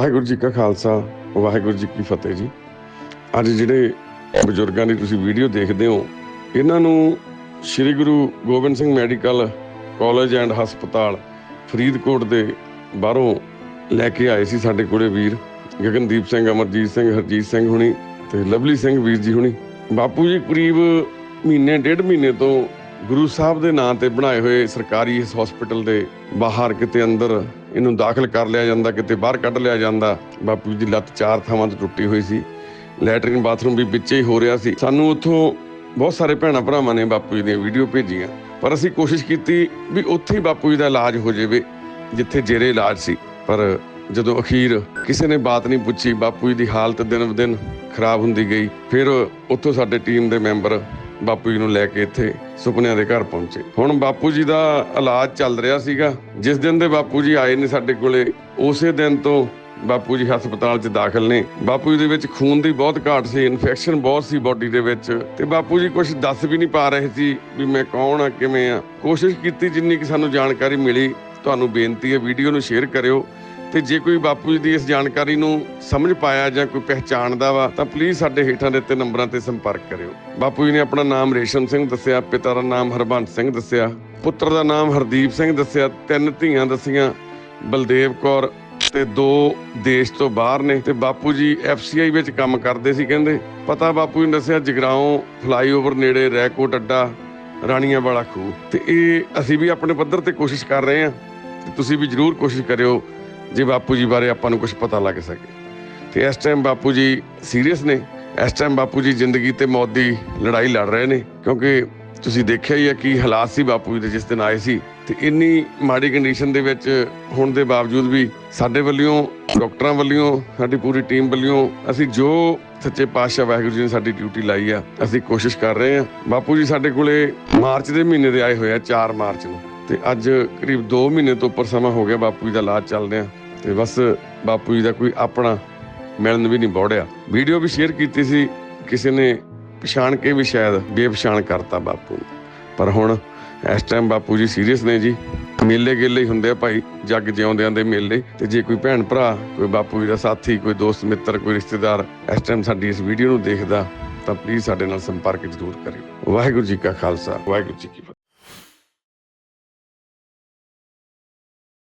ਵਾਹਿਗੁਰੂ ਜੀ ਕਾ ਖਾਲਸਾ, ਵਾਹਿਗੁਰੂ ਜੀ ਕੀ ਫਤਿਹ ਜੀ। ਅੱਜ ਜਿਹੜੇ ਬਜ਼ੁਰਗਾਂ ਦੀ ਤੁਸੀਂ ਵੀਡੀਓ ਦੇਖਦੇ ਹੋ, ਇਹਨਾਂ ਨੂੰ Sri Guru Gobind Singh medical college and ਹਸਪਤਾਲ ਫਰੀਦਕੋਟ ਦੇ ਬਾਹਰੋਂ ਲੈ ਕੇ ਆਏ ਸੀ ਸਾਡੇ ਕੋਲੇ ਵੀਰ, ਗਗਨਦੀਪ ਸਿੰਘ, ਅਮਰਜੀਤ ਸਿੰਘ, ਹਰਜੀਤ ਸਿੰਘ ਹੁਣੀ ਤੇ ਲਵਲੀ ਸਿੰਘ ਵੀਰ ਜੀ ਹੁਣੀ। ਬਾਪੂ ਜੀ ਕਰੀਬ ਮਹੀਨੇ, ਡੇਢ ਮਹੀਨੇ ਤੋਂ ਗੁਰੂ ਸਾਹਿਬ ਦੇ ਨਾਂ ਤੇ ਬਣਾਏ ਹੋਏ ਸਰਕਾਰੀ ਇਸ ਹਸਪੀਟਲ ਦੇ ਬਾਹਰ ਕਿਤੇ ਅੰਦਰ ਇਹਨੂੰ ਦਾਖਲ ਕਰ ਲਿਆ ਜਾਂਦਾ, ਕਿਤੇ ਬਾਹਰ ਕੱਢ ਲਿਆ ਜਾਂਦਾ। ਬਾਪੂ ਜੀ ਦੀ ਲੱਤ ਚਾਰ ਥਾਵਾਂ ਤੋਂ ਟੁੱਟੀ ਹੋਈ ਸੀ। ਲੈਟਰਿਨ ਬਾਥਰੂਮ ਵੀ ਵਿੱਚੇ ਹੀ ਹੋ ਰਿਹਾ ਸੀ। ਸਾਨੂੰ ਉੱਥੋਂ ਬਹੁਤ ਸਾਰੇ ਭੈਣਾਂ ਭਰਾਵਾਂ ਨੇ ਬਾਪੂ ਜੀ ਦੀਆਂ ਵੀਡੀਓ ਭੇਜੀਆਂ। ਪਰ ਅਸੀਂ ਕੋਸ਼ਿਸ਼ ਕੀਤੀ ਵੀ ਉੱਥੇ ਹੀ ਬਾਪੂ ਜੀ ਦਾ ਇਲਾਜ ਹੋ ਜਾਵੇ, ਜਿੱਥੇ ਜੇਰੇ ਇਲਾਜ ਸੀ। ਪਰ ਜਦੋਂ ਅਖੀਰ ਕਿਸੇ ਨੇ ਬਾਤ ਨਹੀਂ ਪੁੱਛੀ, ਬਾਪੂ ਜੀ ਦੀ ਹਾਲਤ ਦਿਨ ਬ ਦਿਨ ਖਰਾਬ ਹੁੰਦੀ ਗਈ। ਫਿਰ ਉੱਥੋਂ ਸਾਡੇ ਟੀਮ ਦੇ ਮੈਂਬਰ ਬਾਪੂ ਜੀ ਨੂੰ ਲੈ ਕੇ ਇੱਥੇ ਸੁਪਨਿਆਂ ਦੇ ਘਰ ਪਹੁੰਚੇ। ਹੁਣ ਬਾਪੂ ਜੀ ਦਾ ਇਲਾਜ ਚੱਲ ਰਿਹਾ ਸੀਗਾ। ਜਿਸ ਦਿਨ ਦੇ ਬਾਪੂ ਜੀ ਆਏ ਨੇ ਸਾਡੇ ਕੋਲੇ, ਉਸੇ ਦਿਨ ਤੋਂ ਬਾਪੂ ਜੀ ਹਸਪਤਾਲ 'ਚ ਦਾਖਲ ਨੇ। ਬਾਪੂ ਜੀ ਦੇ ਵਿੱਚ ਖੂਨ ਦੀ ਬਹੁਤ ਘਾਟ ਸੀ ਇਨਫੈਕਸ਼ਨ ਬਹੁਤ ਸੀ ਬਾਡੀ ਦੇ ਵਿੱਚ। ਤੇ ਬਾਪੂ ਜੀ ਕੁਝ ਦੱਸ ਵੀ ਨਹੀਂ ਪਾ ਰਹੇ ਸੀ ਵੀ ਮੈਂ ਕੌਣ ਆ, ਕਿਵੇਂ ਆ। ਕੋਸ਼ਿਸ਼ ਕੀਤੀ ਜਿੰਨੀ ਕਿ ਸਾਨੂੰ ਜਾਣਕਾਰੀ ਮਿਲੀ, ਤੁਹਾਨੂੰ ਬੇਨਤੀ ਹੈ ਵੀਡੀਓ ਨੂੰ ਸ਼ੇਅਰ ਕਰਿਓ। ਤੇ ਜੇ ਕੋਈ ਬਾਪੂ ਜੀ ਦੀ ਇਸ ਜਾਣਕਾਰੀ ਨੂੰ ਸਮਝ ਪਾਇਆ ਜਾਂ ਕੋਈ ਪਹਿਚਾਣਦਾ ਵਾ, ਤਾਂ ਪਲੀਜ਼ ਸਾਡੇ ਹੇਠਾਂ ਦਿੱਤੇ ਨੰਬਰਾਂ ਤੇ ਸੰਪਰਕ ਕਰਿਓ। ਬਾਪੂ ਜੀ ਨੇ ਆਪਣਾ ਨਾਮ ਰੇਸ਼ਮ ਸਿੰਘ ਦੱਸਿਆ, ਪਿਤਾ ਦਾ ਨਾਮ ਹਰਬੰਸ ਸਿੰਘ ਦੱਸਿਆ, ਪੁੱਤਰ ਦਾ ਨਾਮ ਹਰਦੀਪ ਸਿੰਘ ਦੱਸਿਆ, ਤਿੰਨ ਧੀਆਂ ਦੱਸੀਆਂ, ਬਲਦੇਵ ਕੌਰ ਤੇ ਦੋ ਦੇਸ਼ ਤੋਂ ਬਾਹਰ ਨੇ। ਤੇ ਬਾਪੂ ਜੀ ਐਫਸੀਆਈ ਵਿੱਚ ਕੰਮ ਕਰਦੇ ਸੀ ਕਹਿੰਦੇ। ਪਤਾ ਬਾਪੂ ਜੀ ਨੇ ਦੱਸਿਆ, ਜਗਰਾਉਂ ਫਲਾਈਓਵਰ ਨੇੜੇ ਰੈਕੋਟ ਅੱਡਾ, ਰਾਣੀਆਂ ਵਾਲਾ ਖੂਹ। ਤੇ ਇਹ ਅਸੀਂ ਵੀ ਆਪਣੇ ਪੱਧਰ ਤੇ ਕੋਸ਼ਿਸ਼ ਕਰ ਰਹੇ ਹਾਂ। ਤੇ ਤੁਸੀਂ ਵੀ ਜਰੂਰ ਕੋਸ਼ਿਸ਼ ਕਰਿਓ ਜੇ ਬਾਪੂ ਜੀ ਬਾਰੇ ਆਪਾਂ ਨੂੰ ਕੁਝ ਪਤਾ ਲੱਗ ਸਕੇ। ਤੇ ਇਸ ਟਾਈਮ ਬਾਪੂ ਜੀ ਸੀਰੀਅਸ ਨੇ। ਇਸ ਟਾਈਮ ਬਾਪੂ ਜੀ ਜ਼ਿੰਦਗੀ ਤੇ ਮੌਤ ਦੀ ਲੜਾਈ ਲੜ ਰਹੇ ਨੇ। ਕਿਉਂਕਿ ਤੁਸੀਂ ਦੇਖਿਆ ਹੀ ਹੈ ਕੀ ਹਾਲਾਤ ਸੀ ਬਾਪੂ ਜੀ ਦੇ ਜਿਸ ਦਿਨ ਆਏ ਸੀ। ਤੇ ਇੰਨੀ ਮਾੜੀ ਕੰਡੀਸ਼ਨ ਦੇ ਵਿੱਚ ਹੋਣ ਦੇ ਬਾਵਜੂਦ ਵੀ ਸਾਡੇ ਵੱਲੋਂ, ਡਾਕਟਰਾਂ ਵੱਲੋਂ, ਸਾਡੀ ਪੂਰੀ ਟੀਮ ਵੱਲੋਂ ਅਸੀਂ ਜੋ ਸੱਚੇ ਪਾਤਸ਼ਾਹ ਵਾਹਿਗੁਰੂ ਜੀ ਨੇ ਸਾਡੀ ਡਿਊਟੀ ਲਾਈ ਆ, ਅਸੀਂ ਕੋਸ਼ਿਸ਼ ਕਰ ਰਹੇ ਹਾਂ। ਬਾਪੂ ਜੀ ਸਾਡੇ ਕੋਲੇ ਮਾਰਚ ਦੇ ਮਹੀਨੇ ਦੇ ਆਏ ਹੋਏ ਆ 4 ਮਾਰਚ ਨੂੰ। ਤੇ ਅੱਜ ਕਰੀਬ 2 ਮਹੀਨੇ ਤੋਂ ਉੱਪਰ ਸਮਾਂ ਹੋ ਗਿਆ ਬਾਪੂ ਜੀ ਦਾ ਇਲਾਜ ਚੱਲ ਰਿਹਾ ਤੇ ਬਸ ਬਾਪੂ ਜੀ ਦਾ ਕੋਈ ਆਪਣਾ ਮਿਲਣ ਵੀ ਨਹੀਂ ਬੋੜਿਆ। ਵੀਡੀਓ ਵੀ ਸ਼ੇਅਰ ਕੀਤੀ ਸੀ, ਕਿਸੇ ਨੇ ਪਛਾਣ ਕੇ ਵੀ ਸ਼ਾਇਦ ਬੇਪਛਾਣ ਕਰਤਾ ਬਾਪੂ ਨੂੰ। ਪਰ ਹੁਣ ਇਸ ਟਾਈਮ ਬਾਪੂ ਜੀ ਸੀਰੀਅਸ ਨੇ ਜੀ। ਮੇਲੇ ਗੇਲੇ ਹੀ ਹੁੰਦੇ ਆ ਭਾਈ, ਜੱਗ ਜਿਉਂਦਿਆਂ ਦੇ ਮੇਲੇ। ਤੇ ਜੇ ਕੋਈ ਭੈਣ ਭਰਾ, ਕੋਈ ਬਾਪੂ ਜੀ ਦਾ ਸਾਥੀ, ਕੋਈ ਦੋਸਤ, ਮਿੱਤਰ, ਕੋਈ ਰਿਸ਼ਤੇਦਾਰ ਇਸ ਟਾਈਮ ਸਾਡੀ ਇਸ ਵੀਡੀਓ ਨੂੰ ਦੇਖਦਾ, ਤਾਂ ਪਲੀਜ਼ ਸਾਡੇ ਨਾਲ ਸੰਪਰਕ ਜ਼ਰੂਰ ਕਰਿਓ। ਵਾਹਿਗੁਰੂ ਜੀ ਕਾ ਖਾਲਸਾ, ਵਾਹਿਗੁਰੂ ਜੀ ਕੀ ਫਤਿਹ।